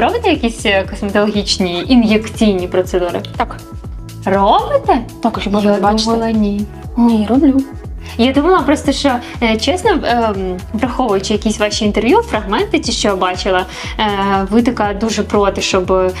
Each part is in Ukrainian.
Робите якісь е, косметологічні ін'єкційні процедури? Так, Робите? так, щоб ви Я не думала, ні. Ні, роблю. Я думала просто, що е, чесно, ем, враховуючи якісь ваші інтерв'ю, фрагменти, ті, що я бачила, е, ви така дуже проти, щоб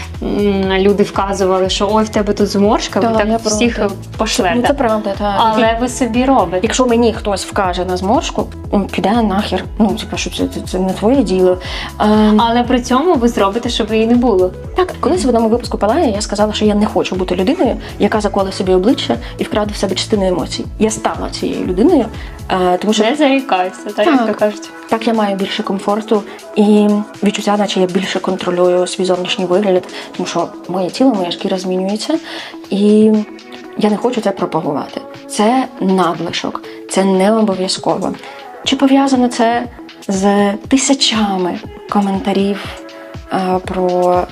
люди вказували, що ой, в тебе тут зморшка, ви Так, всіх проти. пошлете. Ну це правда, так. Але ви собі робите. Якщо мені хтось вкаже на зморшку, піде нахер. Ну, типа, що це, це, це не твоє діло. Ем, Але при цьому ви зробите, щоб її не було. Так, колись в одному випуску Палая я сказала, що я не хочу бути людиною, яка заколе собі обличчя і вкраде в себе частину емоцій. Я стала цією людиною, е, тому що Не зарікайся, так, як то кажуть. так я маю більше комфорту і відчуття, наче я більше контролюю свій зовнішній вигляд, тому що моє тіло, моя шкіра змінюється, і я не хочу це пропагувати. Це надлишок, це не обов'язково. Чи пов'язано це з тисячами коментарів е, про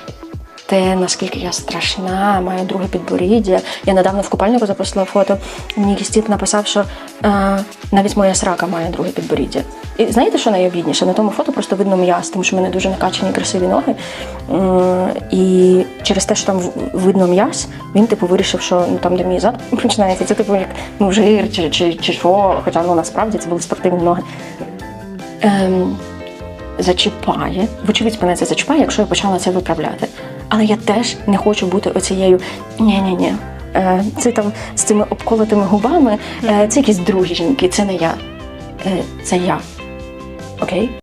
те, наскільки я страшна, маю друге підборіддя. Я недавно в купальнику запустила фото. Мені якийсь написав, що е, навіть моя срака має друге підборіддя. І знаєте, що найобідніше? На тому фото просто видно м'яз, тому що в мене дуже накачані красиві ноги. М, І через те, що там видно м'яз, він типу вирішив, що ну там, де мій зад починається, це типу як ну, жир чи, чи, чи що. Хоча ну насправді це були спортивні ноги. Ем, зачіпає. Вочевидь, мене це зачіпає, якщо я почала це виправляти. Але я теж не хочу бути оцією ні-ні-ні. Е, Це там з цими обколотими губами. е, Це якісь другі жінки, це не я. Е, Це я. Окей?